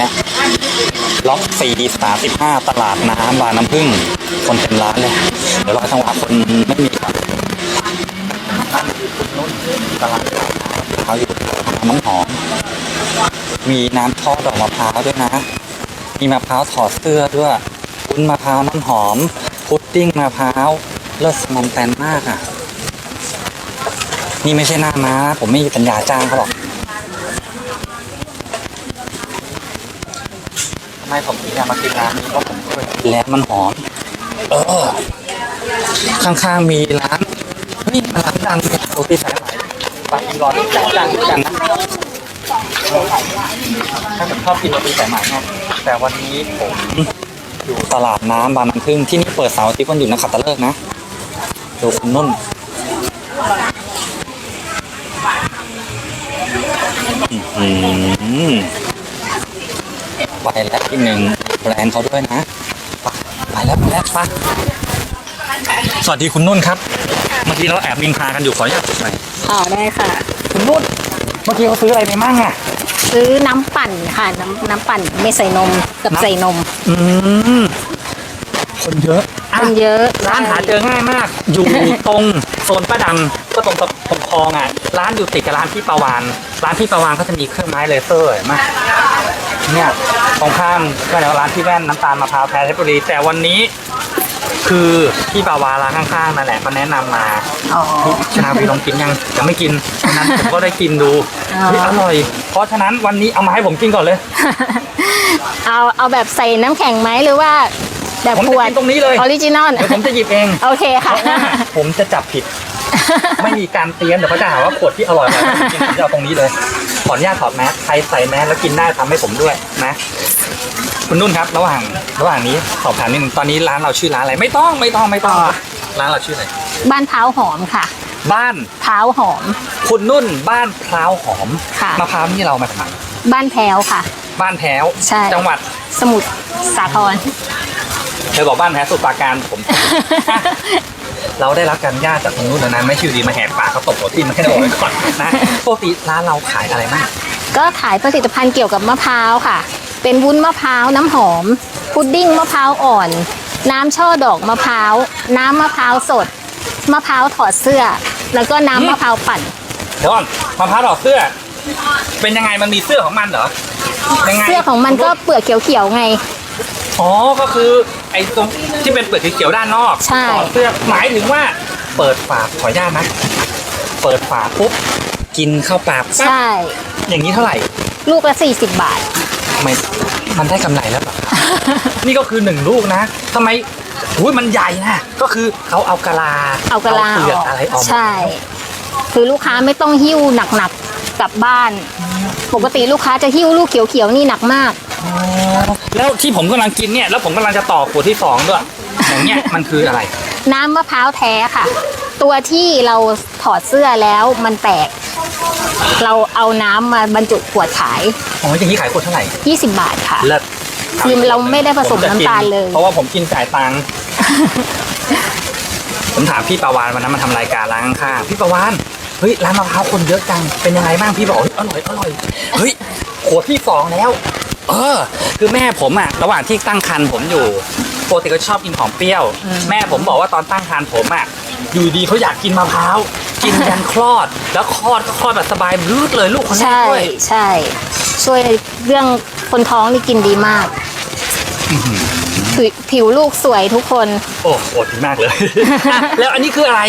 นี้ยล็อกสี่สามสิบห้าตลาดน้ำบางน้ำพึ่ง คนเต็มร้านเลย เดี๋ยวรอจังหวะคนไม่มีก่อนนั่นคือคุณนุ่นตลาดเขาอยู่น้ำหอม มีน้ำทอดดอกมะพร้าวด้วยนะ มีมะพร้าวถอดเสื้อด้วยวุ้นมะพร้าวน้ำหอม พุดดิ้งมะพร้าวเลิศมันแตนมากอะ นี่ไม่ใช่หน้าม้า ผมไม่มีปัญญาจ้างเขาหรอก ไมผมถึงอยากมากินร้านนี้เพราะผมเคยกินแล้วมันหอม เออ ข้างๆมีร้านเฮ้ยร้านดังเนี่ยโรตีสายไหมปากินร้อนดังด้วยกันนะถ้าผมชอบกินโรตีสายไหมไงแต่วันนี้ผมอยู่ตลาดน้ำบางน้ำพึ่งที่นี่เปิดเสาร์อาทิตย์วันหยุดนักขับตฤกษ์นะดูคุณนุ่นอืม ไปแล้วอีกหนึ่งแบรนด์เขาด้วยนะ ไปแล้วไปแล้วไปสวัสดีคุณนุ่นครับ เมื่อกี้เราแอบมินทากันอยู่ขออนุญาตหน่อยอ๋อได้ค่ะ คุณนุ่น เมื่อกี้เขาซื้ออะไรไปมั่งอะ ซื้อน้ำปั่นค่ะ น้ำน้ำปั่นไม่ใส่นมกับใส่นม อืมคนเยอะอะคนเยอะร้านหาเจอง่ายมาก อยู่ตรงโซนป้าดำก็ตรงตรงคลองอะ ร้านอยู่ติดกับร้านพี่ประวาน ร้านพี่ประวานก็จะมีเครื่องไม้เลเซอร์เห็นไหม เนี่ยตรงข้ามก็เดี๋ยวร้านพี่แว่นน้ำตาลมะพร้าวแท้เพชรบุรีแต่วันนี้คือพี่ปาวาร้านข้างๆนั่นแหละก็แนะนำมาอ๋อ ชนาวีลองกินยังยังไม่กินวันนั้นผมก็ได้กินดูอ๋อ เฮ้ยอร่อย เพราะฉะนั้นวันนี้เอามาให้ผมกินก่อนเลย เอาเอาแบบใส่น้ำแข็งไหมหรือว่าแบบผมขจะวดกินตรงนี้เลย ออริจินอลเดี๋ยวผมจะหยิบเอง โอเคเพค่ะราะว่าผมจะจับผิด ไม่มีการเตรียมเดี๋ยวเขาจะหาว่าขวดที่อร่อยอะไรกินผมจะเอาตรงนี้เลย ขออนุญาตถอดแมสใครใส่แมสแล้วกินได้ทำให้ผมด้วยนะ คุณนุ่นครับ ระหว่างระหว่างนี้สอบถามนิดนึงตอนนี้ร้านเราชื่อร้านอะไรไม่ต้องไม่ต้องไม่ต้อง ร้านเราชื่ออะไรบ้านเท้าหอมค่ะบ้านเท้าหอม คุณนุ่นบ้านพร้าวหอมค่ะ มะพร้าวนี่เรามาจากไหนบ้านแพ้วค่ะ บ้านแพ้วใช่ จังหวัดสมุทรสาคร เธอบอกบ้านแพ้วสมุทรปราการผม เราได้รับการญาตจากตรงนู้นแล้วนะไม่ชิวดีมาแหกปากเขาตบหัวทิ่มมาแค่ได้บอกไว้ก่อนนะปกติร้านเราขายอะไรบ้างก็ขายผลิตภัณฑ์เกี่ยวกับมะพร้าวค่ะ เป็นวุ้นมะพร้าวน้ำหอม พุดดิ้งมะพร้าวอ่อน น้ำช่อดอกมะพร้าว น้ำมะพร้าวสด มะพร้าวถอดเสื้อ แล้วก็น้ำมะพร้าวปั่นเดี๋ยวก่อนมะพร้าวดอกเสื้อ เป็นยังไงมันมีเสื้อของมันเหรอยังไงเสื้อของมันก็เปลือกเขียวๆไง อ๋อ ก็คือไอ้ตรงที่เป็นเปลือกเขียวๆด้านนอกใช่ ต่อเสื้อหมายถึงว่าเปิดฝาขออนุญาตนะ เปิดฝาปุ๊บกินเข้าปากปั๊บใช่ อย่างนี้เท่าไหร่ ลูกละ 40 บาททำไมมันได้กำไรแล้วเหรอครับนี่ก็คือหนึ่งลูกนะทำไมอุ้ยมันใหญ่นะก็คือเขาเอากะลาเอากะลาเปลืออกอกอะไรออกหมดใช่ คือลูกค้าไม่ต้องหิ้วหนักๆกลับบ้าน ปกติลูกค้าจะหิ้วลูกเขียวๆนี่หนักมากอ๋อ แล้วที่ผมกำลังกินเนี่ยแล้วผมกำลังจะต่อขวดที่สองด้วยอย่างเงี้ยมันคืออะไร น้ำมะพร้าวแท้ค่ะ ตัวที่เราถอดเสื้อแล้วมันแตก เราเอาน้ำมาบรรจุขวดขาย อ๋ออย่างนี้ขายขวดเท่าไหร่20 บาทค่ะ เลิศคือเราไม่ได้ผสมผจะกิน้ำตาลเลย เพราะว่าผมกินจ่ายตังค์ ผมถามพี่ประวานวันนั้นมาทำรายการร้านข้างๆพี่ประวานเฮ้ยร้านมะพร้าวคนเยอะจังเป็นยังไงบ้างพี่บอกเฮ้ยอร่อยอร่อยเฮ้ยขวดที่สองแล้ว เออ คือแม่ผมอะระหว่างที่ตั้งครรภ์ผมอยู่ปกติก็ชอบกินของเปรี้ยว แม่ผมบอกว่าตอนตั้งครรภ์ผมอะอยู่ดีเขาอยากกินมะพร้าวกินยันคลอด แล้วคลอดก็คลอดแบบสบายรืดเลยลูกคนแรกใช่ด้วยใช่ ช่วยเรื่องคนท้องนี่กินดีมากผิวผิวลูกสวยทุกคน โอ้โหดีมากเลยอะแล้วอันนี้คืออะไร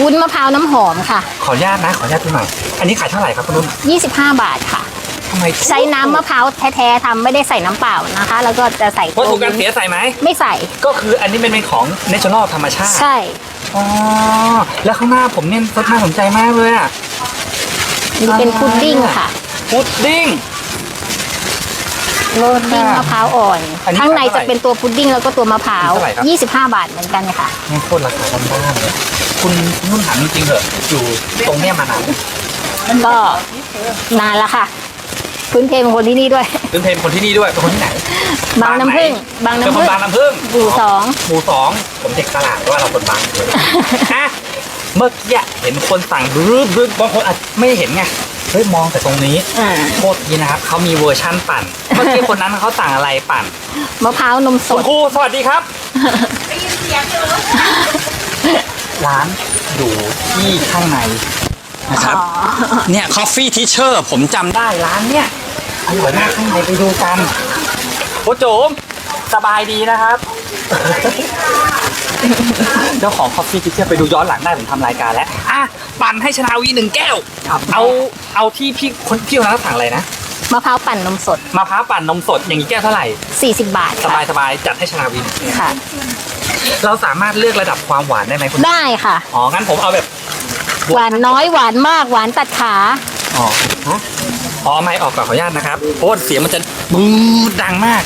วุ้นมะพร้าวน้ำหอมค่ะ ขออนุญาตนะ ขออนุญาตพี่ใหม่ อันนี้ขายเท่าไหร่ครับคุณนุ่น25 บาทค่ะ ทำไมใช้น้ำมะพร้าวแท้ๆทำไม่ได้ใส่น้ำเปล่านะคะ แล้วก็จะใส่วัตถุการวุ้นเสียใส่ไหม ไม่ใส่ก็คืออันนี้เป็นเป็นของ natural ธรรมชาติ ใช่ อ๋อ แล้วข้างหน้าผมเนี่ยรสน่าสนใจมากเลยอะนี่เป็นพุดดิ้งค่ะ พุดดิ้งพุดดิ้งมะพร้าวอ่อน อันนี้ข้างในขายเท่าไหร่จะเป็นตัวพุดดิ้งแล้วก็ตัวมะพร้าว เท่าไหร่ครับ 25 บาทเหมือนกันค่ะ นี่โคตรราคาบ้านๆเลยคุณนุ่นถามจริงๆเหรอะอยู่ตรงเนี้ยมานานก็นานละค่ะ พื้นเพเป็นคนที่นี่ด้วยเป็นเพลงคนที่นี่ด้วยเป็นคนที่ไหนบางน้ำผึ้งบางเป็นน้ำคผึ้นงบางน้ำผึ้งหมู่สองหมู่สองผมเด็กตลาดว่าเราคนบางเลยอะเมื่อกี้เห็นคนสั่งรื้อบรื้อบางคนอาจไม่เห็นไงเฮ้ยมองแต่ตรงนี้อ่าโคตรดีนะครับเขามีเวอร์ชั่นปั่นเมื่อกี้คนนั้นเขาสั่งอะไรปั่นมะพร้าวนมสคุณดครูสวัสดีครับร้านอยู่ที่ข้างในนะครับอ๋อเนี่ย Coffee Teacher ผมจำได้ร้านเนี่ย อร่อยมากข้างในไปดูกันโอ้โจม สบายดีนะครับ เจ้าของ Coffee Teacher ไปดูย้อนหลังได้ผมทำรายการแล้ว อะ ปั่นให้ชนาวีหนึ่งแก้ว เอาเอาที่พี่คนพี่คนนั้นสั่งอะไรนะมะพร้าวปั่นนมสด มะพร้าวปั่นนมสดอย่างนี้แก้วเท่าไหร่ 40 บาทสค่ะบายสบายจัดให้ชนาวีหนึ่งแก้วค่ะ เราสามารถเลือกระดับความหวานได้ไหมคุณได้ค่ะ อ๋องั้นผมเอาแบบหวานน้อยหวานมากหวานตัดขา อ๋อฮะอ๋อไม้ออกก่อนขออนุญาตนะครับเพราะว่าเสียงมันจะบูดดังมาก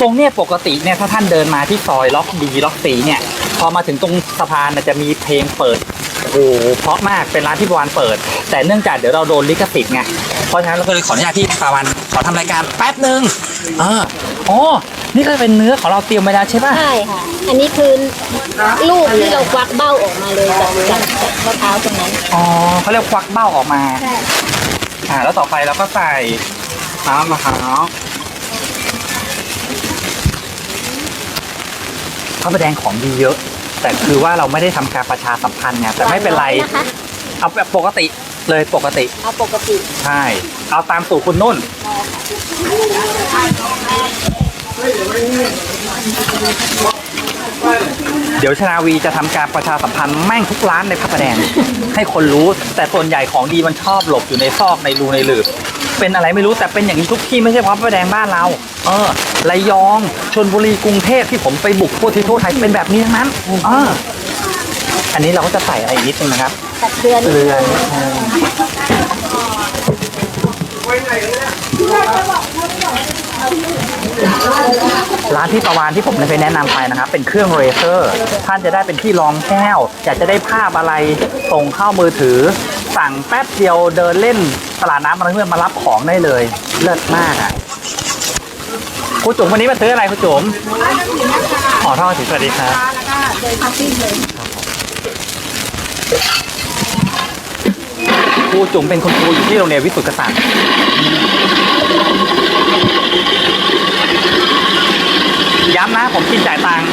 ตรงเนี่ยปกติเนี่ยถ้าท่านเดินมาที่ซอยล็อกดีล็อกสีเนี่ย พอมาถึงตรงสะพานน่ะจะมีเพลงเปิดโอ้โหเพราะมากเป็นร้านที่ปาวานเปิด แต่เนื่องจากเดี๋ยวเราโดนลิขสิทธิ์ไงเพราะฉะนั้นเราก็เลยขออนุญาตที่ปาวานขอทำรายการแป๊บหนึ่งเอออ๋อ นี่ก็เป็นเนื้อของเราเตรียมไว้แล้วใช่ป่ะ ใช่ค่ะ อันนี้คือลูกที่เราควักเบ้าออกมาเลยจากจากจากมะพร้าวตรงนั้น อ๋อเขาเรียกควักเบ้าออกมาอ่า แล้วต่อไปเราก็ใส่น้ำมะพร้าวข้าวแดงของดีเยอะ แต่คือว่าเราไม่ได้ทำการประชาสัมพันธ์ไงแต่ไม่เป็นไร หวานอยนะคะเอาแบบปกติเลยปกติ เอาปกติ ใช่ เอาตามสูตรคุณนุ่น เดี๋ยวชนาวีจะทำการประชาสัมพันธ์แม่งทุกร้านในพระประแดง ให้คนรู้แต่ส่วนใหญ่ของดีมันชอบหลบอยู่ในซอกในรูในหลืบเป็นอะไรไม่รู้แต่เป็นอย่างนี้ทุกที่ไม่ใช่เพราะพระประแดงบ้านเรา เออระยองชนบุรีกรุงเทพที่ผมไปบุกทั่วที่ทั่วไทยเป็นแบบนี้ทั้งนั้นเอออันนี้เราก็จะใส่อะไรอีกนิดนึงนะครับ ตัดเกลือนิดเกลือนิดนึง ร้านที่ประวานที่ผมเคยแนะนำไปนะครับ เป็นเครื่องเรเซอร์ ท่านจะได้เป็นที่รองแก้ว อยากจะได้ภาพอะไรส่งเข้ามือถือ สั่งแป๊บเดียวเดินเล่นตลาดน้ำมันเพื่อนมารับของได้เลย เลิศมากอะครูจุ๋มวันนี้มาซื้ออะไรครูจุ๋มขอทอดถึงสวัสดีครับ ครูจุ๋มเป็นคุณครูอยู่ที่โรงเรียนวิสุทธิกษัตริย์ย้ำนะผมกินจ่ายตังค์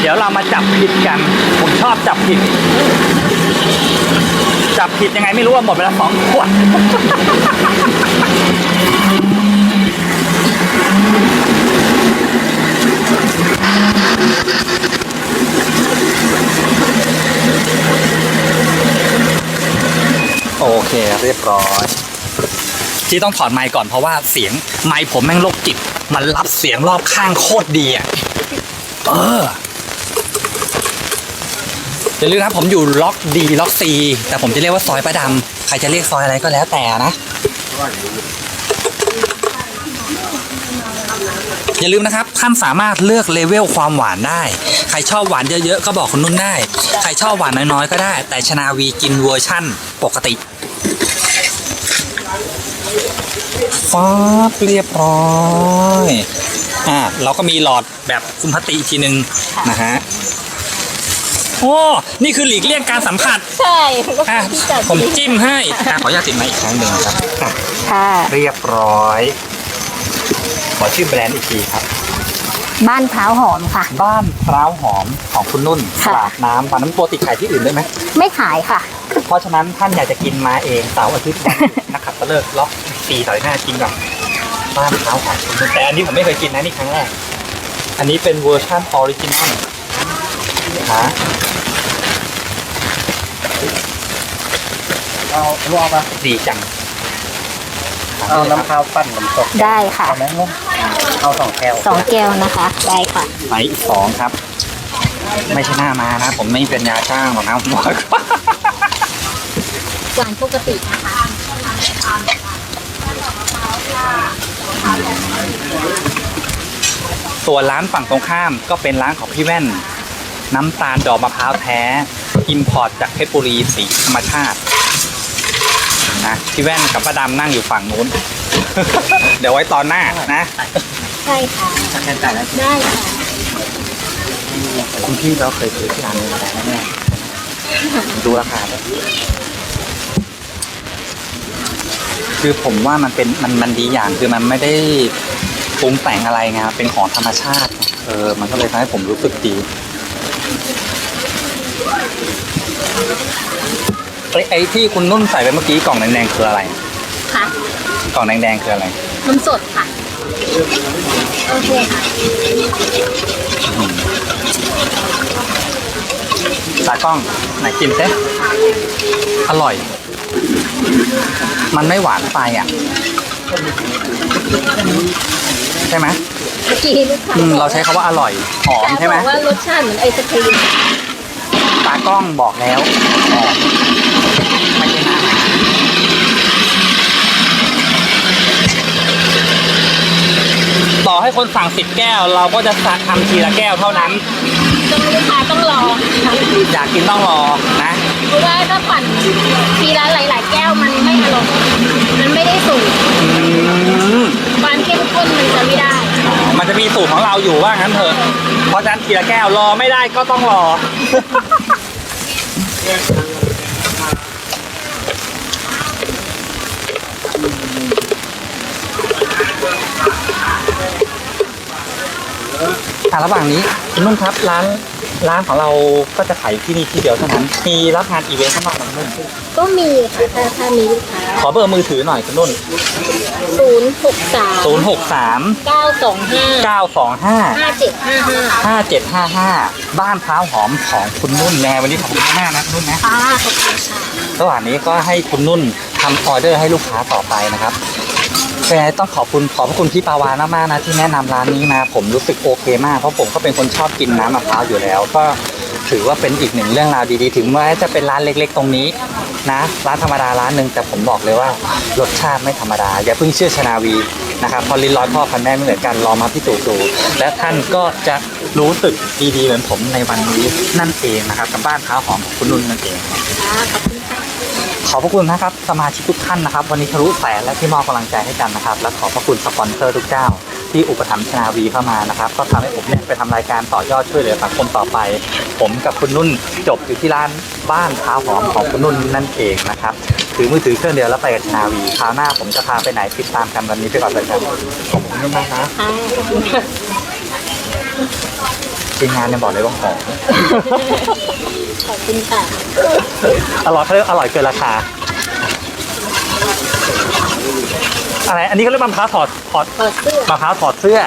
เดี๋ยวเรามาจับผิดกัน ผมชอบจับผิด จับผิดยังไงไม่รู้ว่าหมดไปแล้วสองขวด โอเคเรียบร้อย ที่ต้องถอดไมค์ก่อนเพราะว่าเสียงไมค์ผมแม่งโรคจิต มันรับเสียงรอบข้างโคตรดีอะเอออย่าลืมนะผมอยู่ล็อกดีล็อกซีแต่ผมจะเรียกว่าซอยประดำใครจะเรียกซอยอะไรก็แล้วแต่นะ อย่าลืมนะครับท่านสามารถเลือกเลเวลความหวานได้ ใครชอบหวานเยอะๆก็บอกคุณนุ่นได้ ใครชอบหวานน้อยๆก็ได้ แต่ชนาวีกินเวอร์ชั่นปกติฟ้าบเรียบร้อยอ่าเราก็มีหลอดแบบคุมพลาสติกอีกทีนึงนะฮะโอ้นี่คือหลีกเลี่ยงการสัมผัสใช่ก็อะที่จัดผมจิ้มให้อะขออนุญาตติดมาอีกครั้งหนึ่งครับอะค่ะ เรียบร้อย ขอชื่อแบรนด์อีกทีครับ บ้านพร้าวหอมค่ะ บ้านพร้าวหอมของคุณนุ่นค่ะตลาดน้ำปาน้ำตัวติดขายที่อื่นได้ไหม ไม่ขายค่ะ เพราะฉะนั้นท่านอยากจะกินมาเองเสาร์อาทิตย์วันหยุดนะครับก็เลิกล็อกสี่ต่อยหน้ากินก่อนบ้านพร้าวหอมคุณนุ่นแต่อันนี้ผมไม่เคยกินนะนี่ครั้งแรก อันนี้เป็นเวอร์ชันออริจินอลฮะเอาลวกปะดีจังเอาน้ำข้าวปั้นน้ำตกได้ค่ะเอาไหมลูก เอาสองแก้วสองแก้วนะคะ ได้ค่ะไหนอีกสองครับ ไม่ใช่หน้ามานะ ผมไม่เป็นยาจ้างหรอกนะผมบอกก่อนหวานปกตินะคะส่วนร้านฝั่งตรงข้ามก็เป็นร้านของพี่แว่น น้ำตาลดอกมะพร้าวแท้อิมพอร์ตจากเพชรบุรีสีธรรมชาตินะพี่แว่นกับป้าดำนั่งอยู่ฝั่งนู้น เดี๋ยวไว้ตอนหน้านะใช่ค่ะแค่จ่ายแล้วได้ค่ะคุณพี่เราเคยซื้อที่ร้านนี้มาแล้วแน่ดูราคาเลยคือผมว่ามันเป็นมันมันดีอย่างคือมันไม่ได้ปรุงแต่งอะไรไงครับเป็นของธรรมชาติไงเออมันก็เลยทำให้ผมรู้สึกดีไอ้ไอ้ที่คุณนุ่นใส่ไปเมื่อกี้กล่องแดงๆคืออะไร ค่ะกล่องแดงๆคืออะไรนมสดค่ะ โอเคค่ะตากล้องไหนกินเต้อร่อย มันไม่หวานไปอะ ใช่ไหมเมื่อกี้ลูกค้าอืมบอกเราใช้คาว่าอร่อยหอมลูกค้าใช่ไหม บอกว่ารสชาติเหมือนไอศครีม ตากล้องบอกแล้วหอมไม่ใช่น้ำ ต่อให้คนสั่งสิบแก้ว เราก็จะทำทีละแก้วเท่านั้นต้องลูกค้าต้องรอค่ะอยากกินต้องรอนะเพราะว่าถ้าปั่นทีละหลาย ๆ แก้วมันไม่อร่อยมันไม่ได้สูตรอืมความเข้มข้นมันจะไม่ได้ มันจะมีสูตรของเราอยู่ว่างั้นเถอะเพราะฉะนั้นทีละแก้วรอไม่ได้ก็ต้องรอ อะระหว่างนี้คุณนุ่นครับร้านร้านของเราก็จะขายที่นี่ที่เดียวเท่านั้นมีรับงานอีเวนต์ข้างนอกไหมคุณนุ่นก็มีค่ะถ้าถ้ามีลูกค้าขอเบอร์มือถือหน่อยคุณนุ่น ศูนย์หกสาม0 6 3 เก้าสองห้า9 2 5ห้าเจ็ดห้าห้า5755 บ้านพร้าวหอมของคุณนุ่นแน่วันนี้ขอบคุณมากนะคุณนุ่นนะ ค่ะขอบคุณค่ะ ระหว่างนี้ก็ให้คุณนุ่นทำออเดอร์ให้ลูกค้าต่อไปนะครับ ยังไงต้องขอบคุณขอบพระคุณพี่ปาวานมากๆนะที่แนะนำร้านนี้มาผมรู้สึกโอเคมากเพราะผมก็เป็นคนชอบกินน้ำมะพร้าวอยู่แล้ว ก็ถือว่าเป็นอีกหนึ่งเรื่องราวดีๆ ถึงแม้จะเป็นร้านเล็ก ๆ ตรงนี้นะร้านธรรมดาร้านหนึ่งแต่ผมบอกเลยว่ารสชาติไม่ธรรมดา อย่าเพิ่งเชื่อชนาวีนะครับพอลิ้นร้อยพ่อพันแม่ไม่เหมือนกันลองมาพิสูจน์ดูและท่านก็จะ รู้สึกดีๆเหมือนผมในวันนี้นั่นเองนะครับ กับบ้านข้าวหอมของคุณนุ่นนั่นเองขอบพระคุณนะครับสมาชิกทุกท่านนะครับ วันนี้ทะลุแสนและที่มอบกำลังใจให้กันนะครับ และขอบพระคุณสปอนเซอร์ทุกเจ้า ที่อุปถัมภ์ชนาวีเข้ามานะครับ ก็ทำให้ผมเนี่ยไปทำรายการต่อยอดช่วยเหลือสังคมต่อไป ผมกับคุณนุ่นจบอยู่ที่ร้านบ้านข้าวหอมของคุณนุ่นนั่นเองนะครับถือมือถือเครื่องเดียวแล้วไปกับชนาวีคราวหน้าผมจะพาไปไหนติดตามกันวันนี้ไปก่อนเลยครับขอบคุณมากนะค่ะขอบคุณค่ะ ทีมงานเนี่ยบอกเลยว่าหอมขอบคุณค่ะอร่อยเขาเรียกอร่อยเกินราคา อะไร อันนี้เขาเรียกมะพร้าวถอดถอดเปิดเสื้อมะพร้าวถอดเสื้อ